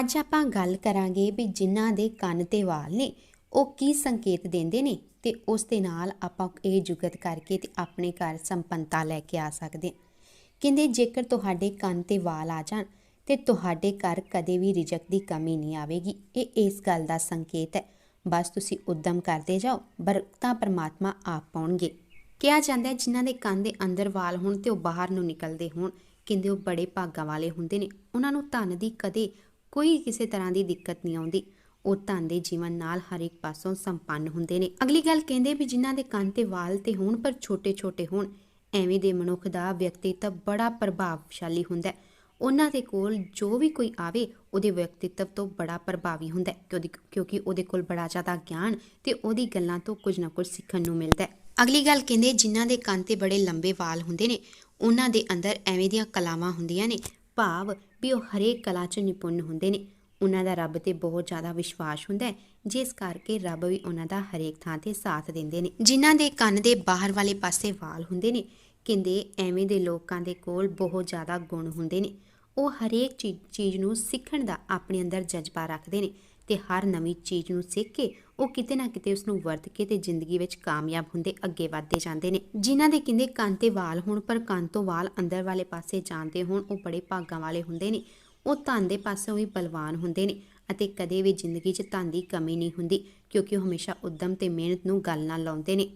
ਅੱਜ ਆਪਾਂ ਗੱਲ ਕਰਾਂਗੇ ਵੀ ਜਿਨ੍ਹਾਂ ਦੇ ਕੰਨ ਤੇ ਵਾਲ ਨੇ, ਉਹ ਕੀ ਸੰਕੇਤ ਦਿੰਦੇ ਨੇ ਤੇ ਉਸ ਦੇ ਨਾਲ ਆਪਾਂ ਇਹ ਜੁਗਤ ਕਰਕੇ ਤੇ ਆਪਣੇ ਘਰ ਸੰਪੰਨਤਾ ਲੈ ਕੇ ਆ ਸਕਦੇ ਹਾਂ। ਕਹਿੰਦੇ ਜੇਕਰ ਤੁਹਾਡੇ ਕੰਨ ਤੇ ਵਾਲ ਆ ਜਾਣ ਤੇ ਤੁਹਾਡੇ ਘਰ ਕਦੇ ਵੀ ਰਿਜਕ ਦੀ ਕਮੀ ਨਹੀਂ ਆਵੇਗੀ। ਇਹ ਇਸ ਗੱਲ ਦਾ ਸੰਕੇਤ ਹੈ। ਬਸ ਤੁਸੀਂ ਉਦਮ ਕਰਦੇ ਜਾਓ, ਬਰਕਤਾਂ ਪਰਮਾਤਮਾ ਆਪ ਪਾਉਣਗੇ। ਕਿਹਾ ਜਾਂਦਾ ਹੈ, ਜਿਨ੍ਹਾਂ ਦੇ ਕੰਨ ਦੇ ਅੰਦਰ ਵਾਲ ਹੋਣ ਤੇ ਉਹ ਬਾਹਰ ਨੂੰ ਨਿਕਲਦੇ ਹੋਣ, ਕਹਿੰਦੇ ਉਹ ਬੜੇ ਭਾਗਾਂ ਵਾਲੇ ਹੁੰਦੇ ਨੇ। ਉਹਨਾਂ ਨੂੰ ਧਨ ਦੀ ਕਦੇ ਕੋਈ ਕਿਸੇ ਤਰ੍ਹਾਂ ਦੀ ਦਿੱਕਤ ਨਹੀਂ ਆਉਂਦੀ। ਉਹ ਧਨ ਦੇ ਜੀਵਨ ਨਾਲ ਹਰ ਇੱਕ ਪਾਸੋਂ ਸੰਪੰਨ ਹੁੰਦੇ ਨੇ। ਅਗਲੀ ਗੱਲ ਕਹਿੰਦੇ ਵੀ ਜਿਨ੍ਹਾਂ ਦੇ ਕੰਨ ਤੇ ਵਾਲ ਤੇ ਹੋਣ ਪਰ ਛੋਟੇ-ਛੋਟੇ ਹੋਣ, ਐਵੇਂ ਦੇ ਮਨੁੱਖ ਦਾ ਵਿਅਕਤੀਤਵ ਬੜਾ ਪ੍ਰਭਾਵਸ਼ਾਲੀ ਹੁੰਦਾ ਹੈ। ਉਹਨਾਂ ਦੇ ਕੋਲ ਜੋ ਵੀ ਕੋਈ ਆਵੇ, ਉਹਦੇ ਵਿਅਕਤੀਤਵ ਤੋਂ ਬੜਾ ਪ੍ਰਭਾਵੀ ਹੁੰਦਾ ਹੈ। ਕਿਉਂਕਿ ਉਹਦੇ ਕੋਲ ਬੜਾ ਜ਼ਿਆਦਾ ਗਿਆਨ ਤੇ ਉਹਦੀ ਗੱਲਾਂ ਤੋਂ ਕੁਝ ਨਾ ਕੁਝ ਸਿੱਖਣ ਨੂੰ ਮਿਲਦਾ ਹੈ। ਅਗਲੀ ਗੱਲ ਕਹਿੰਦੇ, ਜਿਨ੍ਹਾਂ ਦੇ ਕੰਨ ਤੇ ਬੜੇ ਲੰਬੇ ਵਾਲ ਹੁੰਦੇ ਨੇ, ਉਹਨਾਂ ਦੇ ਅੰਦਰ ਐਵੇਂ ਦੀਆਂ ਕਲਾਵਾਂ ਹੁੰਦੀਆਂ ਨੇ। ਭਾਵ ਵੀ ਉਹ ਹਰੇਕ ਕਲਾ 'ਚ ਨਿਪੁੰਨ ਹੁੰਦੇ ਨੇ। ਉਹਨਾਂ ਦਾ ਰੱਬ ਤੇ ਬਹੁਤ ਜ਼ਿਆਦਾ ਵਿਸ਼ਵਾਸ ਹੁੰਦਾ ਹੈ, ਜਿਸ ਕਰਕੇ ਰੱਬ ਵੀ ਉਹਨਾਂ ਦਾ ਹਰੇਕ ਥਾਂ ਤੇ ਸਾਥ ਦਿੰਦੇ ਨੇ। ਜਿਨ੍ਹਾਂ ਦੇ ਕੰਨ ਦੇ ਬਾਹਰ ਵਾਲੇ ਪਾਸੇ ਵਾਲ ਹੁੰਦੇ ਨੇ, ਕਹਿੰਦੇ ਐਵੇਂ ਦੇ ਲੋਕਾਂ ਦੇ ਕੋਲ ਬਹੁਤ ਜ਼ਿਆਦਾ ਗੁਣ ਹੁੰਦੇ ਨੇ। ਉਹ ਹਰੇਕ ਚੀ- ਚੀਜ਼ ਨੂੰ ਸਿੱਖਣ ਦਾ ਆਪਣੇ ਅੰਦਰ ਜਜ਼ਬਾ ਰੱਖਦੇ ਨੇ। ਤੇ ਹਰ ਨਵੀਂ ਚੀਜ਼ ਨੂੰ ਸਿੱਖ ਕੇ ਉਹ ਕਿਤੇ ਨਾ ਕਿਤੇ ਉਸ ਨੂੰ ਵਰਤ ਕੇ ਤੇ ਜ਼ਿੰਦਗੀ ਵਿੱਚ ਕਾਮਯਾਬ ਹੁੰਦੇ ਅੱਗੇ ਵਧਦੇ ਜਾਂਦੇ ਨੇ। ਜਿਨ੍ਹਾਂ ਦੇ ਕਹਿੰਦੇ ਕੰਨ ਤੇ ਵਾਲ ਹੋਣ, ਪਰ ਕੰਨ ਤੋਂ ਵਾਲ ਅੰਦਰ ਵਾਲੇ ਪਾਸੇ ਜਾਂਦੇ ਹੋਣ, ਉਹ ਬੜੇ ਭਾਗਾਂ ਵਾਲੇ ਹੁੰਦੇ ਨੇ। ਉਹ ਧਨ ਦੇ ਪਾਸੋਂ ਵੀ ਬਲਵਾਨ ਹੁੰਦੇ ਨੇ ਅਤੇ ਕਦੇ ਵੀ ਜ਼ਿੰਦਗੀ 'ਚ ਧਨ ਦੀ ਕਮੀ ਨਹੀਂ ਹੁੰਦੀ, ਕਿਉਂਕਿ ਉਹ ਹਮੇਸ਼ਾ ਉਦਮ ਤੇ ਮਿਹਨਤ ਨੂੰ ਗੱਲ ਨਾਲ ਲਾਉਂਦੇ ਨੇ।